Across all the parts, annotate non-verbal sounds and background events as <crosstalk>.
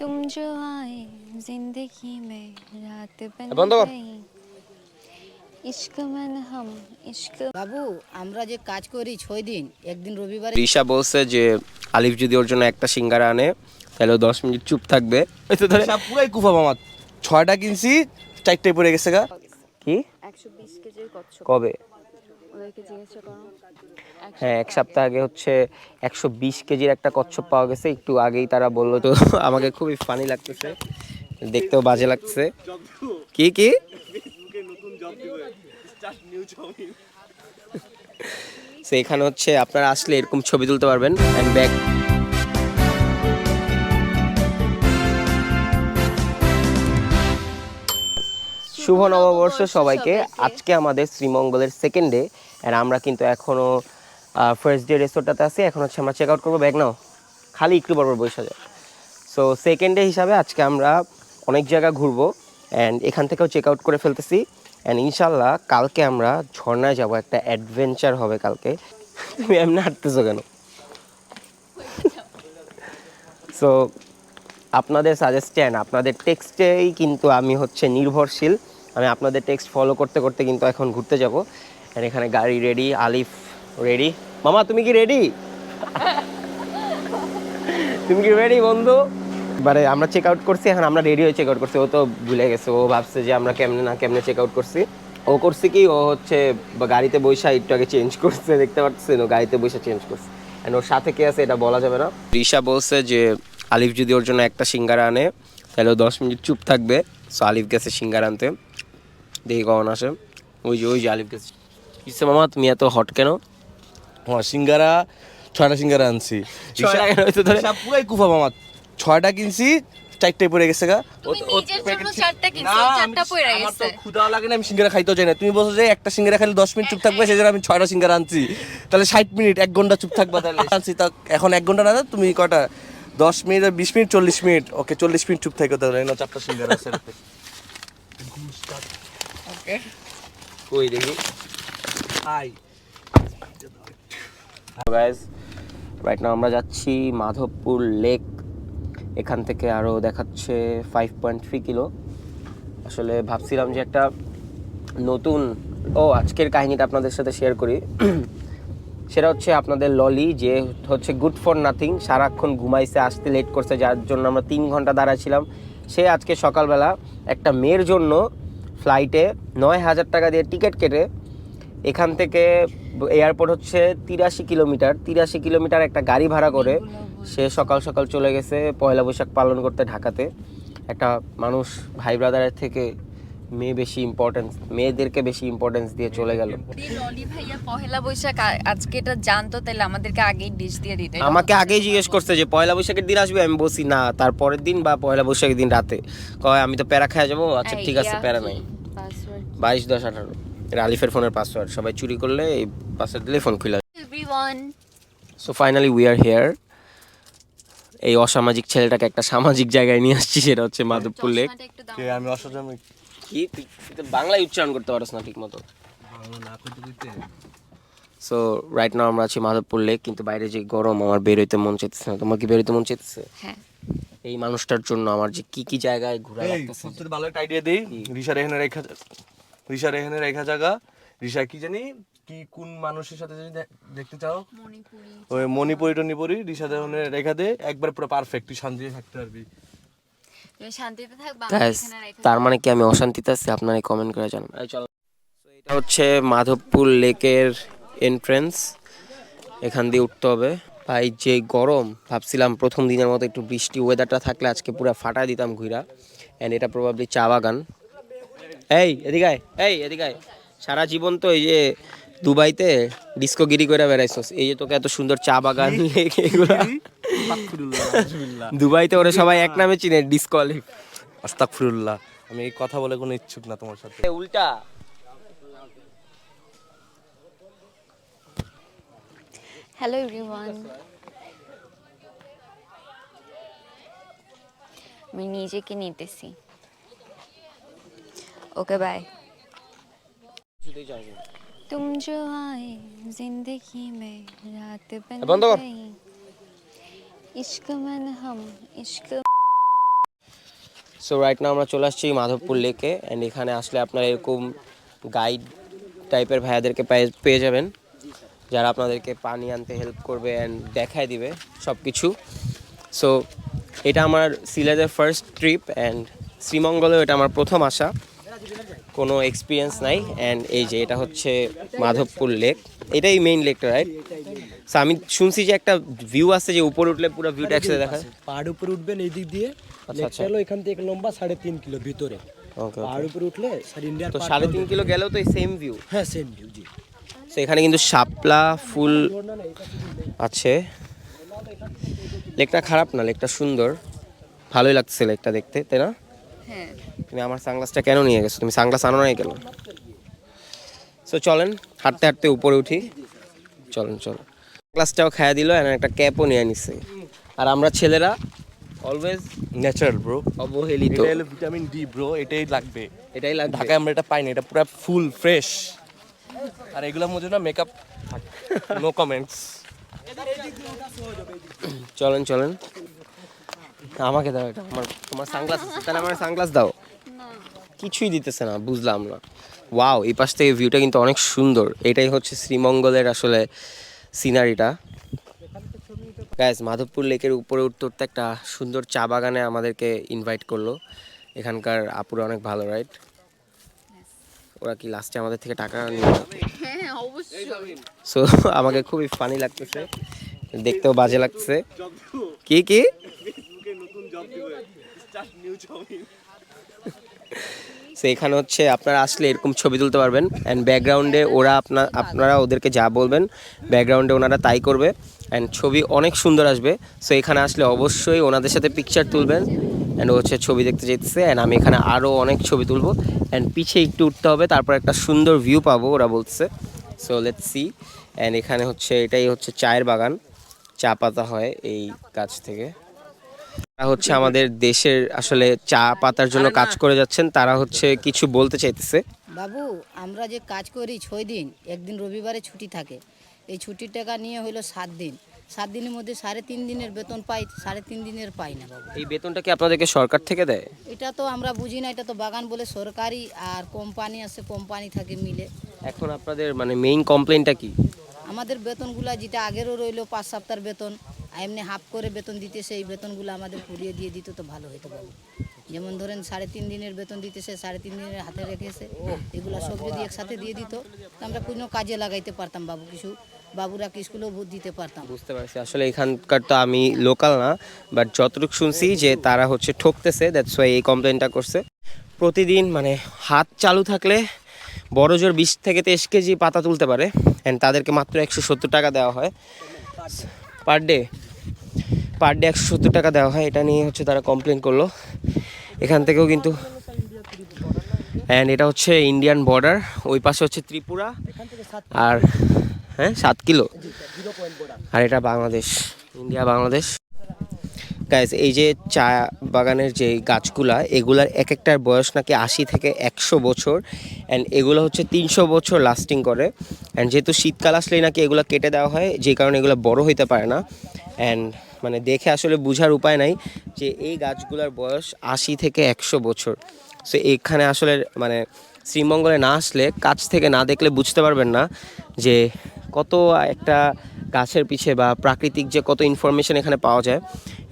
तुम जो आए जिंदगी में रात बन বন্ধ কর। गई इश्क मन हम इश्क বাবু আমরা যে কাজ করি ছয় দিন একদিন রবিবারে রিশা বলছে যে আলিফ যদি ওর জন্য একটা সিঙ্গারা আনে তাহলে ও দশ মিনিট চুপ থাকবে এই তো ধরে সব পুরাই কুফা মামা ছয়টা কিনছি চারটায় পড়ে গেছে গা কি একশো বিশ কেজির কচ্ছপ কবে হ্যাঁ এক সপ্তাহ আগে হচ্ছে একশো বিশ কেজির একটা কচ্ছপ পাওয়া গেছে। একটু আগেই তারা বলল তো, <laughs> আমাকে খুবই ফানি লাগতেছে। দেখতেও বাজে লাগছে কি কি? <laughs> সেখানে হচ্ছে আপনারা আসলে এরকম ছবি তুলতে পারবেন। অ্যান্ড ব্যাক শুভ নববর্ষ সবাইকে। আজকে আমাদের শ্রীমঙ্গলের সেকেন্ড ডে আর আমরা কিন্তু এখনও ফার্স্ট ডে রেসোর্টটাতে আছি। এখন হচ্ছে আমরা চেক আউট করব। ব্যাগ নাও। খালি একটু বড় বসে যায় সো সেকেন্ড ডে হিসাবে আজকে আমরা অনেক জায়গা ঘুরবো অ্যান্ড এখান থেকেও চেক আউট করে ফেলতেছি। অ্যান্ড ইনশাল্লাহ কালকে আমরা ঝর্ণায় যাব। একটা অ্যাডভেঞ্চার হবে কালকে। তুমি এমনি হাঁটতেছো কেন? সো আপনাদের সাজেস্টেন আপনাদের টেক্সটেই কিন্তু আমি হচ্ছে নির্ভরশীল। আমি আপনাদের টেক্সট ফলো করতে করতে কিন্তু এখন ঘুরতে যাব। এখানে গাড়ি রেডি আলিফ রেডি মামা, তুমি কি রেডি তুমি কি রেডি বন্ধু? এবারে আমরা চেক আউট করছি, এখন আমরা রেডি হয়ে চেক আউট করছি। ও তো ভুলে গেছে, ও ভাবছে যে আমরা কেমনে না কেমনে চেক আউট করছি। ও করছে কি, ও হচ্ছে গাড়িতে বৈশা একটু আগে চেঞ্জ করছে, দেখতে পাচ্ছেন, ও গাড়িতে বৈশা চেঞ্জ করছে। And ওর সাথে কে আছে এটা বলা যাবে না। রিশা বলছে যে আলিফ যদি ওর জন্য একটা সিঙ্গারা আনে, তাহলে ও দশ মিনিট চুপ থাকবে। সো আলিফ গেছে সিঙ্গারা আনতে। দেখি কখন আসে। ওই যে ওই যে আলিফ গেছে। কিসে মামা? তুমি এত হট কেন? হ্যাঁ সিঙ্গারা ছয়টা সিঙ্গারা আনছি। পুরাই কুফা মামা। ছয়টা কিনছি চারটায় পড়ে গেছে গা। গেছে। লাগে না আমি সিঙ্গারা খাইতেও চাই না। তুমি বলছো যে একটা সিঙ্গারা খাইলে দশ মিনিট চুপ থাকবে সেই জন্য আমি ছয়টা সিঙ্গারা আনছি। তাহলে ষাট মিনিট এক ঘণ্টা চুপ থাকবা তাহলে। <laughs> আনছি তা এখন এক ঘণ্টা না তুমি কটা দশ মিনিট আর বিশ মিনিট চল্লিশ মিনিট। ওকে চল্লিশ মিনিট চুপ থাকো তাহলে চারটা সিঙ্গারা আছে। <laughs> কই দেখি। হাই। গাইজ রাইট নাও আমরা যাচ্ছি মাধবপুর লেক। এখান থেকে আরও দেখাচ্ছে ফাইভ পয়েন্ট থ্রি কিলো। আসলে ভাবছিলাম যে একটা নতুন ও আজকের কাহিনীটা আপনাদের সাথে শেয়ার করি। সেটা হচ্ছে আপনাদের ললি যে হচ্ছে গুড ফর নাথিং সারাক্ষণ ঘুমাইছে আসতে লেট করছে যার জন্য আমরা তিন ঘণ্টা দাঁড়াছিলাম সে আজকে সকালবেলা একটা মেয়ের জন্য ফ্লাইটে নয় হাজার টাকা দিয়ে টিকিট কেটে এখান থেকে এয়ারপোর্ট হচ্ছে তিরাশি কিলোমিটার। তিরাশি কিলোমিটার একটা গাড়ি ভাড়া করে সে সকাল সকাল চলে গেছে পয়লা বৈশাখ পালন করতে ঢাকাতে। একটা মানুষ ভাই ব্রাদারের থেকে মেয়ে বেশি ইম্পর্টেন্স মেয়েদেরকে বেশি ইম্পর্টেন্স দিয়ে চলে গেল। ভাইয়া বৈশাখ আজকে এটা জানতো তাহলে আমাদেরকে আগেই ডিশ দিয়ে দিতে। আমাকে আগেই জিজ্ঞেস করছে যে পয়লা বৈশাখের দিন আসবে? আমি বসি না তারপরের দিন বা পয়লা বৈশাখের দিন রাতে। কয় আমি তো প্যারা খাওয়া যাব? আচ্ছা ঠিক আছে প্যারা নাই। বাইশ দশ আঠারো। এটা আলিফের ফোনের পাসওয়ার্ড সবাই চুরি করলে এই পাসওয়ার্ড দিলে ফোন খুলে so finally we are here এই অসামাজিক ছেলেটাকে একটা সামাজিক জায়গায় নিয়ে আসছি সেটা হচ্ছে মাধবপুর লেক। আমি অসহজামিক কি? তুই বাংলায় উচ্চারণ করতে পারছ না ঠিক মতো সো রাইট নাও আমরা আছি মাধবপুর লেক কিন্তু বাইরে যে গরম আমার বেরোইতে মন চাইতেছে না। তোমার কি বেরোইতে মন চাইতেছে? হ্যাঁ। এই মানুষটার জন্য আমার যে কি কি জায়গায় ঘোরা লাগতেছে। ভালো একটা আইডিয়া দেই। রিসার এখানে রেখা রিসার এখানে রেখা জায়গা রিসা কি জানি? কি কোন মানুষের সাথে যদি দেখতে চাও? মণিপুরি। ওই মণিপুরি টনিপুরি রিসা এখানে রেখা দে। একবার পুরো পারফেক্ট তুই শান্তিতে থাকতে পারবি। তার মানে কি আমি অশান্তিতে আছি? আপনারা কমেন্ট করে জানান। এই চলো। So, এটা হচ্ছে মাধবপুর লেকের এন্ট্রেন্স এখান দিয়ে উঠতে হবে। ভাই যে গরম ভাবছিলাম প্রথম দিনের মতো একটু বৃষ্টি ওয়েদারটা থাকলে আজকে পুরো ফাটায় দিতাম ঘুরা অ্যান্ড এটা প্রবাবলি চা বাগান। এই এদিকে আয়, এই এদিকে আয়। সারা জীবন তো এই যে দুবাইতে ডিস্কো গিরি করে বেড়াইছস। এই যে তোকে এত সুন্দর চা বাগান এগুলো। দুবাইতে ওরা সবাই এক নামে চিনে ডিস্কো আলিফ আস্তাগফিরুল্লাহ আমি এই কথা বলে কোনো ইচ্ছুক না তোমার সাথে। উল্টা। হ্যালো এভরিওয়ান আমি নিজেকে নিতেছি। ওকে বাই তুম জো আয়ে জিন্দেগি মে রাত বন গই ইশক মান হাম ইশক সো রাইট নাও আমরা চলে আসছি মাধবপুর লেকে অ্যান্ড এখানে আসলে আপনারা এরকম গাইড টাইপের ভাইয়াদেরকে পেয়ে যাবেন যারা আপনাদেরকে পানি আনতে হেল্প করবে অ্যান্ড দেখায় দিবে সব কিছু সো এটা আমার সিলেটের ফার্স্ট ট্রিপ অ্যান্ড শ্রীমঙ্গলেও এটা আমার প্রথম আসা। কোনো এক্সপিরিয়েন্স নাই অ্যান্ড এই যে এটা হচ্ছে মাধবপুর লেক এটাই মেইন লেকটা রাইট সো আমি শুনছি যে একটা ভিউ আছে যে উপরে উঠলে পুরো ভিউটা একসাথে দেখা যায় পাহাড় উপরে উঠবেন এই দিক দিয়ে আচ্ছা। লেকটা হলো এখান থেকে লম্বা সাড়ে তিন কিলো ভিতরে। পাহাড় উপরে উঠলে স্যার ইন্ডিয়ার তো সাড়ে তিন কিলো গেলেও তো এই সেম ভিউ হ্যাঁ সেম ভিউ জি। তো এখানে কিন্তু শাপলা ফুল আছে। লেকটা খারাপ না লেকটা সুন্দর। ভালোই লাগছে লেকটা দেখতে তাই না? হ্যাঁ। তুমি আমার সানগ্লাসটা কেন নিয়ে গেছো? তুমি সানগ্লাস আনো নাই কেন? সো চলেন হাঁটতে হাঁটতে উপরে উঠি। চলেন চলো গ্লাসটাও খাইয়া দিল আর একটা ক্যাপও নিয়ে নিছে। আর আমরা ছেলেরা অলওয়েজ ন্যাচারাল ব্রো অবহেলিত। এটা হলো ভিটামিন ডি ব্রো এটাই লাগবে। এটাই লাগবে। ঢাকায় আমরা এটা পাই না এটা পুরো ফুল ফ্রেশ আর এগুলোর মধ্যে না মেকআপ নো কমেন্টস চলেন চলেন। আমাকে দাও এটা। আমার তোমার সানগ্লাস তাহলে আমার সানগ্লাস দাও। কিছুই দিতেছে না বুঝলাম না। ওয়াও এই পাশ থেকে ভিউটা কিন্তু অনেক সুন্দর। এটাই হচ্ছে শ্রীমঙ্গলের আসলে সিনারিটা গ্যাস মাধবপুর লেকের উপরে উঠতে উঠতে একটা সুন্দর চা বাগানে আমাদেরকে ইনভাইট করল। এখানকার আপুরা অনেক ভালো রাইট ওরা কি লাস্টে আমাদের থেকে টাকা নিয়ে হ্যাঁ অবশ্যই। সো আমাকে খুবই ফানি লাগতেছে। দেখতেও বাজে লাগছে কি কি? সো এখানে হচ্ছে আপনারা আসলে এরকম ছবি তুলতে পারবেন অ্যান্ড ব্যাকগ্রাউন্ডে ওরা আপনার আপনারা ওদেরকে যা বলবেন ব্যাকগ্রাউন্ডে ওনারা তাই করবে অ্যান্ড ছবি অনেক সুন্দর আসবে। সো এখানে আসলে অবশ্যই ওনাদের সাথে পিকচার তুলবেন অ্যান্ড হচ্ছে ছবি দেখতে যেতেছে অ্যান্ড আমি এখানে আরও অনেক ছবি তুলবো অ্যান্ড পিছে একটু উঠতে হবে, তারপর একটা সুন্দর ভিউ পাবো ওরা বলছে সো লেট সি অ্যান্ড এখানে হচ্ছে এটাই হচ্ছে চায়ের বাগান, চা পাতা হয় এই গাছ থেকে। তারা হচ্ছে আমাদের দেশের আসলে চা পাতার জন্য কাজ করে যাচ্ছেন তারা হচ্ছে কিছু বলতে চাইতেছে। বাবু আমরা যে কাজ করি ছয় দিন একদিন রবিবারে ছুটি থাকে। এই ছুটির টাকা নিয়ে হইল সাত দিন। সাত দিনের মধ্যে সাড়ে তিন দিনের বেতন পাই সাড়ে তিন দিনের পাই না বাবু। এই বেতনটা কি আপনাদেরকে সরকার থেকে দেয়? এটা তো আমরা বুঝি না এটা তো বাগান বলে সরকারি আর কোম্পানি আছে কোম্পানি থাকে মিলে। এখন আপনাদের মানে মেইন কমপ্লেনটা কি? আমাদের বেতনগুলা যেটা আগেরও রইল পাঁচ সপ্তাহের বেতন এমনি হাফ করে বেতন দিতেছে এই বেতনগুলো আমাদের পুড়িয়ে দিয়ে দিত তো ভালো হতো বাবু যেমন ধরেন সাড়ে তিন দিনের বেতন দিতেছে, সাড়ে তিন দিনের হাতে রেখেছে, এগুলো সব যদি একসাথে দিয়ে দিত আমরা কোনো কাজে লাগাইতে পারতাম বাবু, কিছু বাবুরা স্কুলেও ভোট দিতে পারতাম? বুঝতে পারছি। আসলে এখানকার তো আমি লোকাল না বাট যতটুকু শুনছি যে তারা হচ্ছে ঠকতেছে দ্যাটস ওয়াই এই কমপ্লেনটা করছে। প্রতিদিন মানে হাত চালু থাকলে বড় জোর বিশ থেকে তেইশ কেজি পাতা তুলতে পারে অ্যান্ড তাদেরকে মাত্র একশো সত্তর টাকা দেওয়া হয়। পার ডে পার ডে একশো সত্তর টাকা দেওয়া হয়। এটা নিয়ে হচ্ছে তারা কমপ্লেন করল। এখান থেকেও কিন্তু অ্যান্ড এটা হচ্ছে ইন্ডিয়ান বর্ডার ওই পাশে হচ্ছে ত্রিপুরা আর হ্যাঁ সাত কিলো। আর এটা বাংলাদেশ ইন্ডিয়া বাংলাদেশ। গাইজ এই যে চা বাগানের যে গাছগুলা, এগুলার এক একটার বয়স নাকি আশি থেকে একশো বছর অ্যান্ড এগুলো হচ্ছে তিনশো বছর লাস্টিং করে। অ্যান্ড যেহেতু শীতকাল আসলেই নাকি এগুলো কেটে দেওয়া হয়, যে কারণে এগুলো বড় হইতে পারে না। অ্যান্ড মানে দেখে আসলে বোঝার উপায় নাই যে এই গাছগুলোর বয়স আশি থেকে একশো বছর। সো এখানে আসলে মানে শ্রীমঙ্গলে না আসলে কাছ থেকে না দেখলে বুঝতে পারবেন না যে কত একটা গাছের পিছে বা প্রাকৃতিক যে কত ইনফরমেশন এখানে পাওয়া যায়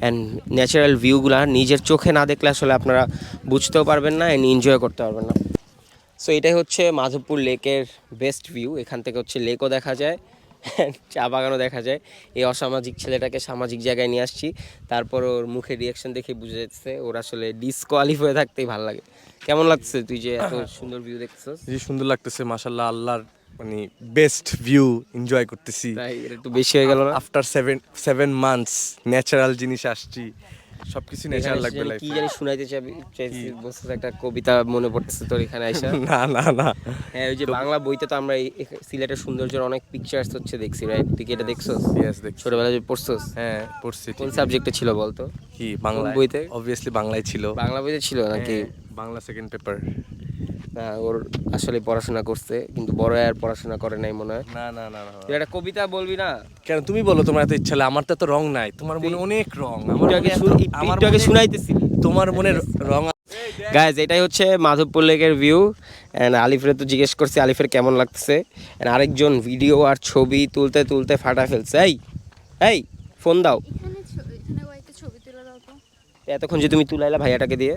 অ্যান্ড ন্যাচারাল ভিউগুলা নিজের চোখে না দেখলে আসলে আপনারা বুঝতেও পারবেন না অ্যান্ড এনজয় করতে পারবেন না। সো এটাই হচ্ছে মাধবপুর লেকের বেস্ট ভিউ এখান থেকে হচ্ছে লেকও দেখা যায় চা বাগানও দেখা যায়। এই অসামাজিক ছেলেটাকে সামাজিক জায়গায় নিয়ে আসছি। তারপর ওর মুখে রিয়াকশন দেখে বুঝে যাচ্ছে ওর আসলে ডিসকোয়ালিফাই হয়ে থাকতেই ভালো লাগে। কেমন লাগছে তুই যে এত <coughs> সুন্দর ভিউ দেখছিস যে সুন্দর লাগতেছে মাশাল্লাহ আল্লাহর মানে বেস্ট ভিউ এনজয় করতেছি। একটু বেশি হয়ে গেল after seven seven months natural জিনিস আসছি। সবকিছু ন্যাচারাল লাগবে লাইফ কি জানি শুনাইতে চাইছি বলছিস একটা কবিতা মনে পড়তেছে তোর এখানে আইসা। <laughs> না না না। হ্যাঁ ওই যে বাংলা বইতে তো আমরা সিলেটের সৌন্দর্যের অনেক পিকচার্স হচ্ছে দেখছি রাইট তুই কি এটা দেখছস? ইয়েস দেখ ছোটবেলায় যে পড়ছস? হ্যাঁ পড়ছি কোন। সাবজেক্টে ছিল বলতো? কি বাংলা বইতে? অবভিয়াসলি বাংলায় ছিল। বাংলা বইতে ছিল নাকি? হ্যাঁ, বাংলা সেকেন্ড পেপার ওর আসলে পড়াশোনা করছে কিন্তু বড় আর পড়াশোনা করে নাই মনে হয়। না না না না তুই একটা কবিতা বলবি না? কেন? তুমি বলো তোমার এত ইচ্ছা আমার তো রং নাই। তোমার মনে অনেক রং। আমার আগে শুনাইতেছি তোমার মনে রং গাইজ এটাই হচ্ছে মাধবপুর লেকের ভিউ অ্যান্ড আলিফের তো জিজ্ঞেস করছি আলিফের কেমন লাগতেছে? অ্যান্ড আরেকজন ভিডিও আর ছবি তুলতে তুলতে ফাটা ফেলছে। এই এই ফোন দাও। এখানে এখানে কয়েকটা ছবি তুলে দাও তো। এতক্ষণ যে তুমি তুলাইলা ভাইয়াটাকে দিয়ে।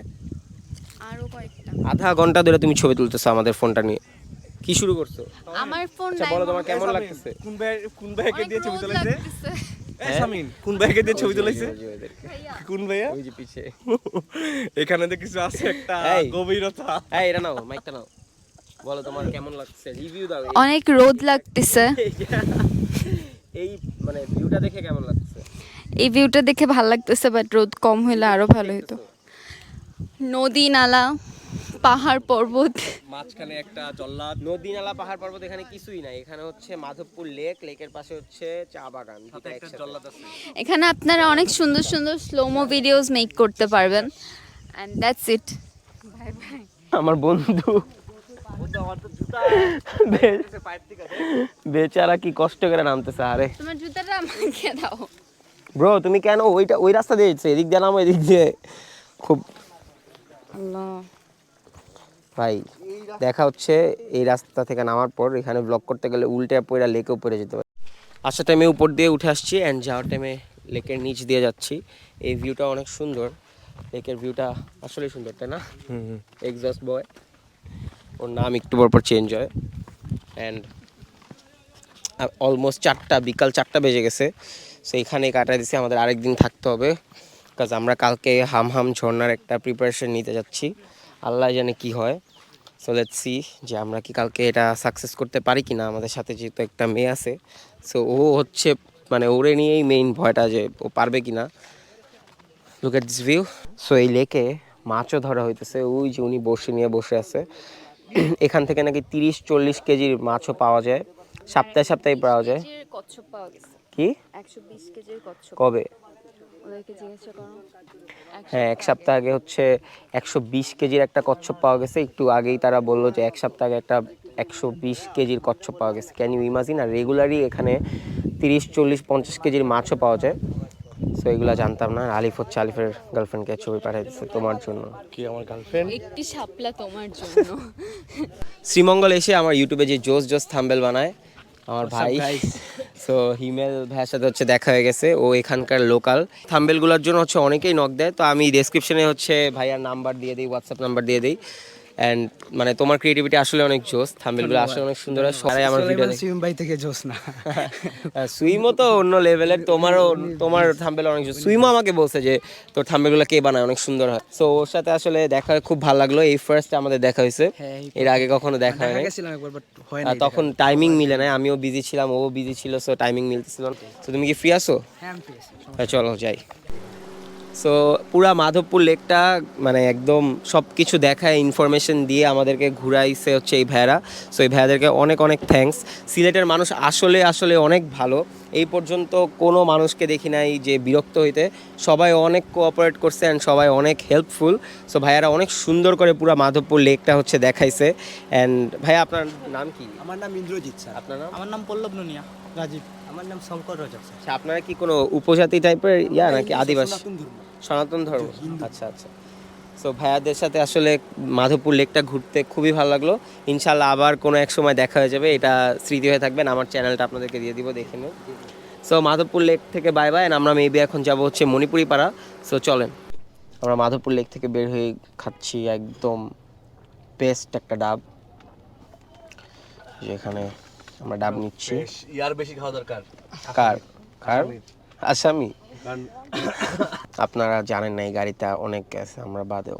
আধা ঘণ্টা ধরে তুমি ছবি তুলতেছো আমাদের ফোনটা নিয়ে। কি শুরু করছ? আমার ফোন আচ্ছা নাই বলো তোমার কেমন লাগতেছে? কোন ভাই কোন ভাইকে অনেক রোদ লাগতেছে। এই সামিন কোন ভাইকে দিয়ে ছবি তুলাইছে কোন ভাইয়া? ওই যে পিছে। <laughs> এখানে তো কিছু আছে একটা গভীরতা। এই এটা নাও মাইকটা নাও। বলো তোমার কেমন লাগছে? রিভিউ দাও অনেক রোদ লাগতেছে। <laughs> এই মানে ভিউটা দেখে কেমন লাগছে? এই ভিউটা দেখে ভালো লাগতেছে বাট রোদ কম হলে আরও ভালো হতো নদী নালা। পাহাড় পর্বত। মাঝখানে একটা জল্লাদ। নদী নালা পাহাড় পর্বত এখানে কিছুই নাই। এখানে হচ্ছে মাধবপুর লেক লেকের পাশে হচ্ছে চা বাগান এখানে আপনারা অনেক সুন্দর সুন্দর স্লোমো ভিডিওস মেক করতে পারবেন। And that's it bye bye আমার বন্ধু বেচারা কি কষ্ট করে নামতেছে আরে। তোমার জুতাটা আমাকে দাও। ব্রো তুমি কেন ওইটা ওই রাস্তা দিয়ে যাচ্ছ? এদিক দিয়ে নামো এদিক দিয়ে। খুব আল্লাহ। ভাই দেখা হচ্ছে এই রাস্তা থেকে নামার পর এখানে ব্লক করতে গেলে উল্টে পড়ে লেকে উপরে যেতে পারে। আসার টাইমে উপর দিয়ে উঠে আসছি অ্যান্ড যাওয়ার টাইমে লেকের নিচ দিয়ে যাচ্ছি। এই ভিউটা অনেক সুন্দর। লেকের ভিউটা আসলেই সুন্দর তাই না? এক্সস্ট বয় ওর নাম একটু পর পর চেঞ্জ হয়। অ্যান্ড অলমোস্ট চারটা বিকাল চারটা বেজে গেছে। সো এখানে কাটাই দিছি আমাদের আরেকদিন থাকতে হবে। কাজ আমরা কালকে হাম হাম ঝর্নার একটা প্রিপারেশন নিতে যাচ্ছি। আল্লাহ জানে কি হয়। সো লেট সি যে আমরা কি কালকে এটা সাকসেস করতে পারি কি না আমাদের সাথে যেহেতু একটা মেয়ে আছে। সো ও হচ্ছে মানে ওরে নিয়েই মেইন ভয়টা যে ও পারবে কি না look at this view so এই লেকে মাছও ধরা হইতেছে। ওই যে উনি বসে নিয়ে বসে আছে। এখান থেকে নাকি তিরিশ চল্লিশ কেজির মাছও পাওয়া যায়। সপ্তাহে সপ্তাহে পাওয়া যায়। কি? একশো বিশ কেজির কবে? ওদেরকে জিজ্ঞাসা করো। হ্যাঁ এক সপ্তাহ আগে হচ্ছে একশো বিশ কেজির একটা কচ্ছপ পাওয়া গেছে। একটু আগেই তারা বলল যে এক সপ্তাহ আগে একটা একশো বিশ কেজির কচ্ছপ পাওয়া গেছে। ক্যান ইউ ইমাজিন আর রেগুলারই এখানে তিরিশ চল্লিশ পঞ্চাশ কেজির মাছও পাওয়া যায়। সো এগুলো জানতাম না। আলিফ হচ্ছে আলিফের গার্লফ্রেন্ডকে ছবি পাঠিয়ে দিচ্ছে তোমার জন্য। কি আমার গার্লফ্রেন্ড একটি শাপলা তোমার জন্য। শ্রীমঙ্গল এসে আমার ইউটিউবে যে জোস জোস থাম্বেল বানায় আমার ভাই। সো <laughs> হিমেল ভাইয়ের সাথে হচ্ছে দেখা হয়ে গেছে। ও এখানকার লোকাল থাম্বেলগুলোর জন্য হচ্ছে অনেকেই নক দেয়। তো আমি ডেসক্রিপশনে হচ্ছে ভাইয়ার নাম্বার দিয়ে দিই হোয়াটসঅ্যাপ নাম্বার দিয়ে দিই। অ্যান্ড মানে তোমার ক্রিয়েটিভিটি আসলে অনেক জোস থাম্বেলগুলো আসলে অনেক সুন্দর হয়। সবাই আমার ভিডিও সিম ভাই থেকে জোস না। <laughs> সুইমও তো অন্য লেভেলের তোমারও তোমার থাম্বেল অনেক সুইমও আমাকে বলছে যে তোর থাম্বেলগুলো কে বানায়? অনেক সুন্দর হয়। সো ওর সাথে আসলে দেখা খুব ভালো লাগল। এই ফার্স্ট আমাদের দেখা হয়েছে। হ্যাঁ, এর আগে কখনো দেখা হয় নাই হয় আর তখন টাইমিং মিলে না আমিও বিজি ছিলাম ও বিজি ছিল সো টাইমিং মিলতেছিল তো তুমি কি ফ্রি আছো? হ্যাঁ হ্যাঁ চলো যাই। সো পুরা মাধবপুর লেকটা মানে একদম সব কিছু দেখায় ইনফরমেশন দিয়ে আমাদেরকে ঘুরাইছে হচ্ছে এই ভাইয়ারা। সো এই ভাইয়াদেরকে অনেক অনেক থ্যাঙ্কস সিলেটের মানুষ আসলে আসলে অনেক ভালো। এই পর্যন্ত কোনো মানুষকে দেখি নাই যে বিরক্ত হইতে। সবাই অনেক কোঅপারেট করছে অ্যান্ড সবাই অনেক হেল্পফুল সো ভাইয়ারা অনেক সুন্দর করে পুরা মাধবপুর লেকটা হচ্ছে দেখাইছে। অ্যান্ড ভাইয়া আপনার নাম কি? আমার নাম ইন্দ্রজিৎ স্যার। আপনার নাম? আমার নাম পল্লব নুনিয়া রাজীব। আমার নাম শঙ্কর রজক স্যার। আচ্ছা আপনারা কি কোনো উপজাতি টাইপের ইয়া নাকি আদিবাসী? সনাতন ধর্ম। আচ্ছা আচ্ছা। সো ভাইয়াদের সাথে আসলে মাধবপুর লেকটা ঘুরতে খুবই ভালো লাগল। ইনশাল্লাহ আবার কোনো এক সময় দেখা হয়ে যাবে। এটা স্মৃতি হয়ে থাকবেন আমার চ্যানেলটা আপনাদেরকে দিয়ে দিব দেখে নিন। সো মাধবপুর লেক থেকে বাই বাই আমরা মেবি এখন যাব হচ্ছে মণিপুরি পাড়া সো চলেন। আমরা মাধবপুর লেক থেকে বের হয়ে খাচ্ছি একদম বেস্ট একটা ডাব। যেখানে আমরা ডাব নিচ্ছি। ইয়ার বেশি খাওয়া দরকার। কার? কার? আসামি। আপনারা জানেন না এই গাড়িটা অনেক গেছে আমরা বাদেও।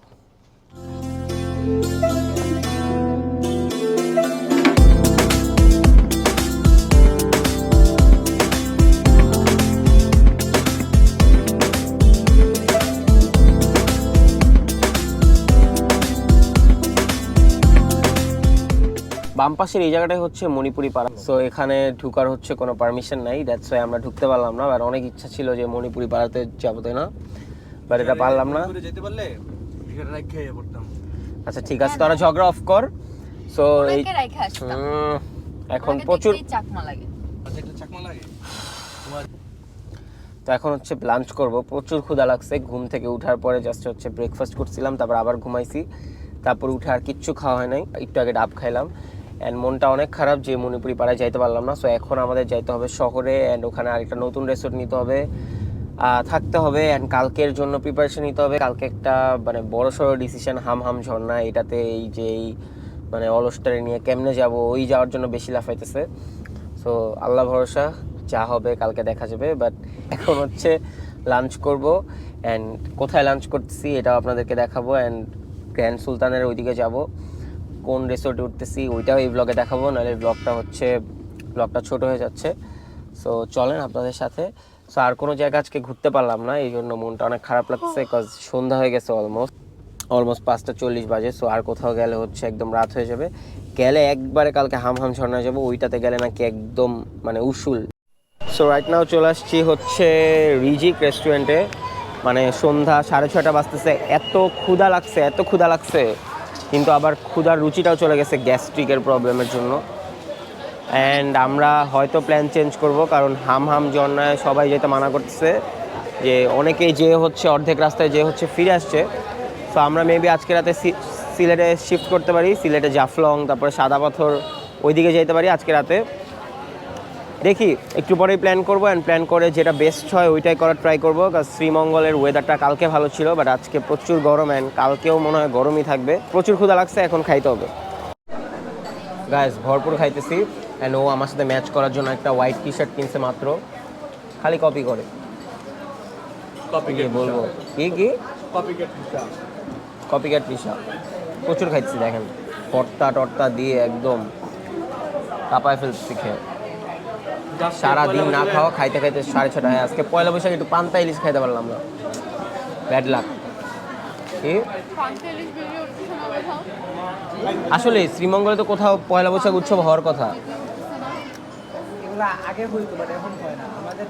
বাম পাশের এই জায়গাটাই হচ্ছে মণিপুরি পাড়া। সো এখানে ঢুকার হচ্ছে কোনো পারমিশন নাই দ্যাটস ওয়াই আমরা ঢুকতে পারলাম না আর অনেক ইচ্ছা ছিল যে মণিপুরি পাড়াতে যাব তাই না? বাট এটা পারলাম না। যেতে পারলে আচ্ছা ঠিক আছে তোরা ঝগড়া অফ কর। সো এই এখন প্রচুর চাকমা লাগে। আচ্ছা চাকমা লাগে? তো এখন হচ্ছে লাঞ্চ করব প্রচুর ক্ষুধা লাগছে ঘুম থেকে উঠার পরে জাস্ট হচ্ছে ব্রেকফাস্ট করছিলাম তারপর আবার ঘুমাইছি তারপর উঠে আর কিচ্ছু খাওয়া হয় নাই একটু আগে ডাব খাইলাম। অ্যান্ড মনটা অনেক খারাপ যে মণিপুরি পাড়ায় যাইতে পারলাম না। সো এখন আমাদের যাইতে হবে শহরে অ্যান্ড ওখানে আরেকটা নতুন রেসর্ট নিতে হবে। থাকতে হবে অ্যান্ড কালকের জন্য প্রিপারেশন নিতে হবে। কালকে একটা মানে বড় সড়ো ডিসিশন হাম হাম ঝর্ণা, এটাতে এই যে এই মানে অলসটারে নিয়ে কেমনে যাব, ওই যাওয়ার জন্য বেশি লাফাইতেছে সো আল্লাহ ভরসা, যা হবে কালকে দেখা যাবে। বাট এখন হচ্ছে লাঞ্চ করব অ্যান্ড কোথায় লাঞ্চ করতেছি এটাও আপনাদেরকে দেখাবো। অ্যান্ড গ্র্যান্ড সুলতানের ওইদিকে যাব। কোন রিসোর্টে উঠতেছি ওইটাও এই ব্লগে দেখাবো নাহলে ব্লগটা হচ্ছে ব্লগটা ছোট হয়ে যাচ্ছে। সো চলেন আপনাদের সাথে। সো আর কোনো জায়গা আজকে ঘুরতে পারলাম না এই জন্য মনটা অনেক খারাপ লাগছে কজ সন্ধ্যা হয়ে গেছে অলমোস্ট অলমোস্ট পাঁচটা চল্লিশ বাজে সো আর কোথাও গেলে হচ্ছে একদম রাত হয়ে যাবে। গেলে একবারে কালকে হাম হাম ঝর্ণা যাব ওইটাতে গেলে নাকি একদম মানে উসুল। সো রাইট নাও চলে আসছি হচ্ছে রিজিক রেস্টুরেন্টে মানে সন্ধ্যা সাড়ে ছটা বাজতেছে এত ক্ষুধা লাগছে এত ক্ষুধা লাগছে। কিন্তু আবার ক্ষুধার রুচিটাও চলে গেছে গ্যাস্ট্রিকের প্রবলেমের জন্য। অ্যান্ড আমরা হয়তো প্ল্যান চেঞ্জ করব, কারণ হাম হাম ঝর্ণায় সবাই যেতে মানা করতেছে, যে অনেকেই যে হচ্ছে অর্ধেক রাস্তায় যে হচ্ছে ফিরে আসছে। তো আমরা মেবি আজকে রাতে সিলেটে শিফট করতে পারি, সিলেটে জাফলং, তারপরে সাদা পাথর, ওইদিকে যেতে পারি আজকে রাতে। দেখি একটু পরেই প্ল্যান করব অ্যান্ড প্ল্যান করে যেটা বেস্ট হয় ওইটাই করার ট্রাই করব কারণ শ্রীমঙ্গলের ওয়েদারটা কালকে ভালো ছিল বাট আজকে প্রচুর গরম অ্যান্ড কালকেও মনে হয় গরমই থাকবে। প্রচুর ক্ষুদা লাগছে এখন খাইতে হবে। গাইস ভরপুর খাইতেছি অ্যান্ড ও আমার সাথে ম্যাচ করার জন্য একটা হোয়াইট টি শার্ট কিনছে মাত্র। খালি কপি করে। কি বলব? কি কি? কপিক্যাট পিসা প্রচুর খাইছি দেখেন। পর্তা টর্তা দিয়ে একদম কাপায় ফেলছি খেয়ে। সারাদিন না খাওয়া খাইতে খাইতে সাড়ে ছটায় আজকে পয়লা বৈশাখ একটু পান্তা ইলিশ খাইতে পারলাম না। ব্যাড লাক আসলে শ্রীমঙ্গলে তো কোথাও পয়লা বৈশাখ উৎসব হওয়ার কথা। আগে হইতো বাট এখন হয় না। আমাদের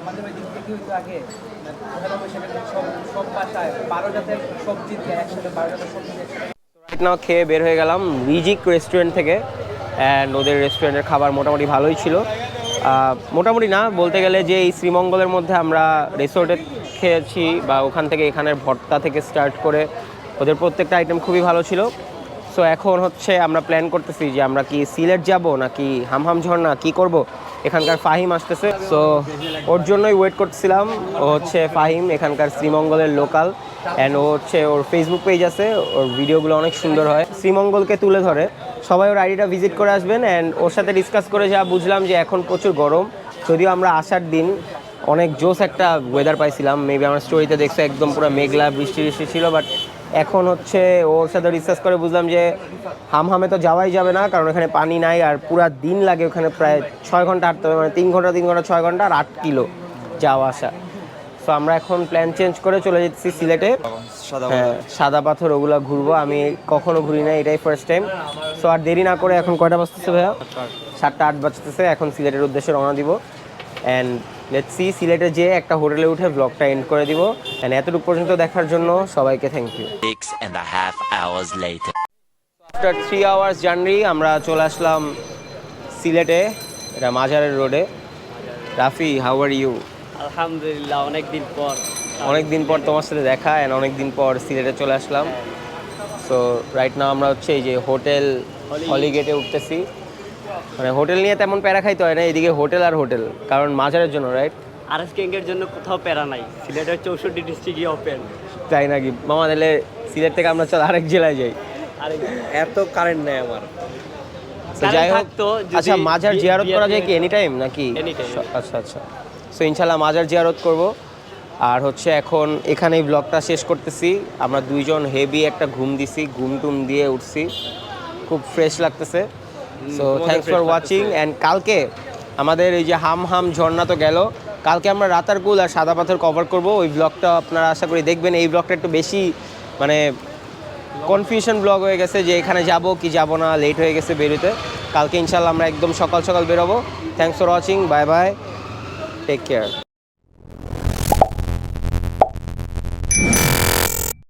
আমাদের ওই দিক থেকে হইতো আগে? পহেলা বৈশাখে সব সব বাসায় বারো জাতের সবজি একসাথে বারো জাতের সবজি একসাথে খেয়ে বের হয়ে গেলাম রিজিক রেস্টুরেন্ট থেকে। অ্যান্ড ওদের রেস্টুরেন্টের খাবার মোটামুটি ভালোই ছিল। মোটামুটি না, বলতে গেলে যে এই শ্রীমঙ্গলের মধ্যে আমরা রিসোর্টে খেয়েছি বা ওখান থেকে এখানের ভর্তা থেকে স্টার্ট করে ওদের প্রত্যেকটা আইটেম খুবই ভালো ছিল। সো এখন হচ্ছে আমরা প্ল্যান করতেছি যে আমরা কি সিলেট যাব নাকি হামহাম ঝর্ণা, কি করব? এখানকার ফাহিম আসতেছে। সো ওর জন্যই ওয়েট করতেছিলাম। ও হচ্ছে ফাহিম, এখানকার শ্রীমঙ্গলের লোকাল অ্যান্ড ও হচ্ছে ওর ফেসবুক পেজ আছে, ওর ভিডিওগুলো অনেক সুন্দর হয়। শ্রীমঙ্গলকে তুলে ধরে, সবাই ওর আইডিটা ভিজিট করে আসবেন অ্যান্ড ওর সাথে ডিসকাস করে যা বুঝলাম যে এখন প্রচুর গরম, যদিও আমরা আসার দিন অনেক জোস একটা ওয়েদার পাইছিলাম মেবি আমার স্টোরিতে দেখছে একদম পুরো মেঘলা, বৃষ্টি বৃষ্টি ছিল বাট এখন হচ্ছে ওর সাথে ডিসকাস করে বুঝলাম যে হামহামে তো যাওয়াই যাবে না, কারণ এখানে পানি নাই আর পুরো দিন লাগে ওখানে প্রায় ছয় ঘণ্টা হাঁটতে হবে মানে তিন ঘণ্টা তিন ঘণ্টা, ছয় ঘণ্টা আর আট কিলো যাওয়া আসা। সো আমরা এখন প্ল্যান চেঞ্জ করে চলে যাচ্ছি সিলেটে। হ্যাঁ সাদা পাথর ওগুলো ঘুরবো। আমি কখনো ঘুরি না এটাই ফার্স্ট টাইম সো আর দেরি না করে এখন কয়টা বাজতেছে ভাইয়া? সাতটা আট বাজতেছে। এখন সিলেটের উদ্দেশ্যে রওনা দিব। অ্যান্ড লেটস সি সিলেটে যেয়ে একটা হোটেলে উঠে ব্লগটা এন্ড করে দিব। অ্যান্ড এতটুকু পর্যন্ত দেখার জন্য সবাইকে thank you. After three hours journey আমরা চলে আসলাম সিলেটে এটা মাজারের রোডে রাফি হাউ আর ইউ আলহামদুলিল্লাহ অনেক দিন পর। অনেক দিন পর তোমার সাথে দেখা অ্যান্ড অনেক দিন পর সিলেটে চলে আসলাম। সো রাইট নাও আমরা হচ্ছে এই যে হোটেল হলিগেটে উঠতেছি। মানে হোটেল নিয়ে তেমন প্যারা খাইতে হয় না এদিকে হোটেল আর হোটেল। কারণ মাজারের জন্য রাইট আর এস গ্যাংয়ের জন্য কোথাও প্যারা নাই। সিলেটের চৌষট্টি ডিস্ট্রিক্টই ওপেন তাই নাকি? মামা তাহলে সিলেট থেকে আমরা চল আরেক জেলায় যাই। আর এত কারেন্ট নেই আমার। তো যাই হোক আচ্ছা মাজার জিয়ারত করা যায় কি এনি টাইম নাকি? আচ্ছা আচ্ছা। সো ইনশাল্লাহ মাজার জিয়ারত করব। আর হচ্ছে এখন এখানেই ব্লগটা শেষ করতেছি। আমরা দুইজন হেভি একটা ঘুম দিছি ঘুম টুম দিয়ে উঠছি। খুব ফ্রেশ লাগতেছে। So thanks for watching and কালকে আমাদের এই যে হাম হাম ঝর্ণা তো গেল কালকে আমরা রাতারকুল আর সাদা পাথর কভার করব। ওই ব্লগটা আপনারা আশা করি দেখবেন। এই ব্লগটা একটু বেশি মানে কনফিউশন ব্লগ হয়ে গেছে যে এখানে যাব কি যাব না লেট হয়ে গেছে বেরোতে। কালকে ইনশাল্লাহ আমরা একদম সকাল সকাল বেরোবো। Thanks for watching bye bye take care